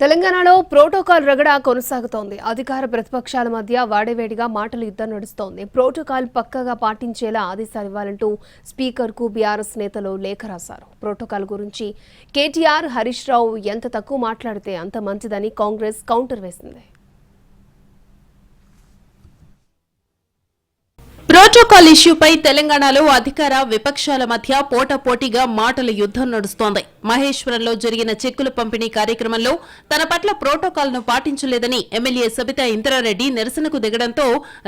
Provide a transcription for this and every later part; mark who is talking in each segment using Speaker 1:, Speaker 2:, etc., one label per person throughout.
Speaker 1: తెలంగాణలో ప్రోటోకాల్ రగడ కొనసాగుతోంది. అధికార ప్రతిపక్షాల మధ్య వాడేవేడిగా మాటలు యుద్ధం నడుస్తోంది. ప్రోటోకాల్ పక్కగా పాటించేలా ఆదేశాలు ఇవ్వాలంటూ స్పీకర్కు బీఆర్ఎస్ నేతలు లేఖ రాశారు. ప్రోటోకాల్ గురించి కేటీఆర్ హరీష్ రావు ఎంత తక్కువ మాట్లాడితే అంత మంచిదని కాంగ్రెస్ కౌంటర్ వేసింది.
Speaker 2: ప్రోటోకాల్ ఇష్యూపై తెలంగాణలో అధికార విపక్షాల మధ్య పోటాపోటీగా మాటల యుద్ధం నడుస్తోంది. మహేశ్వరంలో జరిగిన చెక్కుల పంపిణీ కార్యక్రమంలో తన పట్ల ప్రోటోకాల్ను పాటించలేదని ఎమ్మెల్యే సబితా ఇంద్రారెడ్డి నిరసనకు దిగడంతో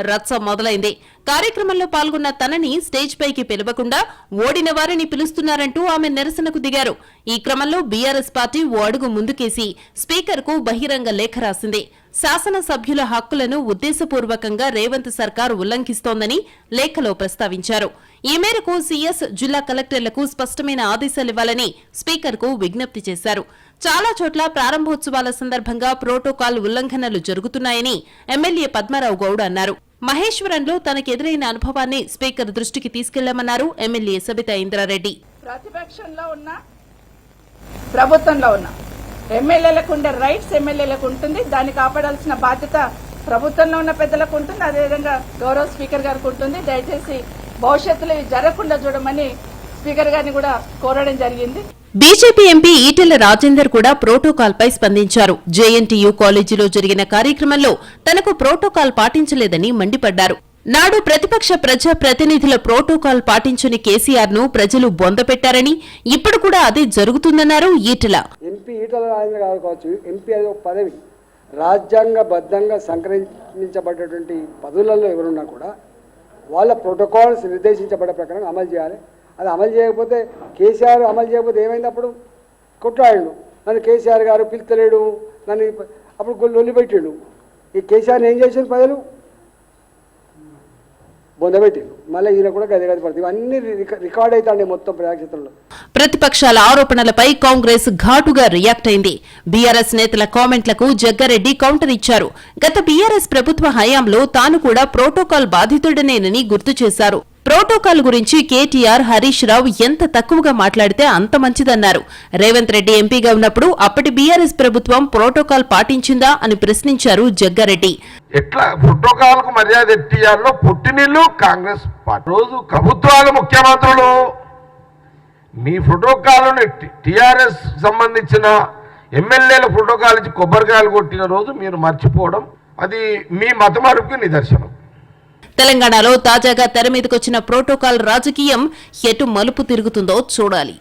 Speaker 2: రచ్చ మొదలైంది. కార్యక్రమంలో పాల్గొన్న తనని స్టేజ్ పైకి పిలవకుండా ఓడిన వారిని పిలుస్తున్నారంటూ ఆమె నిరసనకు దిగారు. ఈ క్రమంలో బీఆర్ఎస్ పార్టీ ఓ అడుగు ముందుకేసి స్పీకర్కు బహిరంగ లేఖ రాసింది. శాసనసభ్యుల హక్కులను ఉద్దేశపూర్వకంగా రేవంత్ సర్కార్ ఉల్లంఘిస్తోందని లేఖలో ప్రస్తావించారు. ఈ మేరకు సీఎస్ జిల్లా కలెక్టర్లకు స్పష్టమైన ఆదేశాలివ్వాలని స్పీకర్కు విజ్ఞప్తి చేశారు. చాలా చోట్ల ప్రారంభోత్సవాల సందర్భంగా ప్రోటోకాల్ ఉల్లంఘనలు జరుగుతున్నాయని ఎమ్మెల్యే పద్మారావు గౌడ్ అన్నారు. మహేశ్వరంలో తనకెదురైన అనుభవాన్ని స్పీకర్ దృష్టికి తీసుకెళ్ళామన్నారు ఎమ్మెల్యే సబితా ఇంద్రారెడ్డి.
Speaker 3: ప్రతిపక్షంలో ఉన్న ప్రభుత్వంలో ఉన్న ఎమ్మెల్యేలకు ఉండే రైట్స్ ఎమ్మెల్యేలకు ఉంటుంది. దాన్ని కాపాడాల్సిన బాధ్యత ప్రభుత్వంలో ఉన్న పెద్దలకు ఉంటుంది. అదేవిధంగా గౌరవ స్పీకర్ గారికి ఉంటుంది. దయచేసి భవిష్యత్తులో జరగకుండా చూడమని స్పీకర్ గారిని కూడా కోరడం జరిగింది.
Speaker 2: బీజేపీ ఎంపీ ఈటెల రాజేందర్ కూడా ప్రోటోకాల్ పై స్పందించారు. జేఎన్టీయూ కాలేజీలో జరిగిన కార్యక్రమంలో తనకు ప్రోటోకాల్ పాటించలేదని మండిపడ్డారు. నాడు ప్రతిపక్ష ప్రజా ప్రతినిధుల ప్రోటోకాల్ పాటించని కేసీఆర్ను ప్రజలు బొందపెట్టారని ఇప్పుడు కూడా అదే జరుగుతుందన్నారు ఈటల.
Speaker 4: ఎంపీ ఈటల రాజేంద్ర గారు కావచ్చు ఎంపీ అది ఒక పదవి రాజ్యాంగబద్ధంగా సంక్రమించబడ్డటువంటి పదవులలో ఎవరున్నా కూడా వాళ్ళ ప్రోటోకాల్స్ నిర్దేశించబడ్డ ప్రకారం అమలు చేయాలి. అది అమలు చేయకపోతే కేసీఆర్ అమలు చేయకపోతే ఏమైంది అప్పుడు? కొట్లాడిండు. నన్ను కేసీఆర్ గారు పిలుతలేడు నన్ను అప్పుడు గొల్లు లొల్లి పెట్టిండు ఈ కేసీఆర్ని ఏం చేసిండు ప్రజలు? బొందబెట్టిండు. మళ్ళీ ఈయన కూడా గది గది పడుతుంది. ఇవన్నీ రికార్డ్ అవుతాండి మొత్తం ప్రజాక్షేత్రంలో.
Speaker 2: ప్రతిపక్షాల ఆరోపణలపై కాంగ్రెస్ ఘాటుగా రియాక్ట్ అయింది. బీఆర్ఎస్ నేతల కామెంట్లకు జగ్గారెడ్డి కౌంటర్ ఇచ్చారు. గత బీఆర్ఎస్ ప్రభుత్వ హయాంలో తాను కూడా ప్రోటోకాల్ బాధితుడనేనని గుర్తు చేశారు. ప్రోటోకాల్ గురించి కేటీఆర్ హరీష్ రావు ఎంత తక్కువగా మాట్లాడితే అంత మంచిదన్నారు. రేవంత్ రెడ్డి ఎంపీగా ఉన్నప్పుడు అప్పటి బీఆర్ఎస్ ప్రభుత్వం ప్రోటోకాల్ పాటించిందా అని ప్రశ్నించారు జగ్గారెడ్డి.
Speaker 5: ఎట్లా? ప్రోటోకాల్కు మర్యాద ఎట్టియాలో పుట్టినీళ్ళు కాంగ్రెస్ పార్టీ. రోజు ప్రభుత్వాలు ముఖ్యమంత్రులు. మీ ప్రోటోకాల్ను టిఆర్ఎస్ సంబంధించిన ఎమ్మెల్యేల ప్రోటోకాల్ ఇచ్చి కొబ్బరికాయలు కొట్టిన రోజు మీరు మర్చిపోవడం అది మీ మతమరుపుకి నిదర్శనం.
Speaker 2: తెలంగాణలో తాజాగా తెర మీదకొచ్చిన ప్రోటోకాల్ రాజకీయం ఎటు మలుపు తిరుగుతుందో చూడాలి.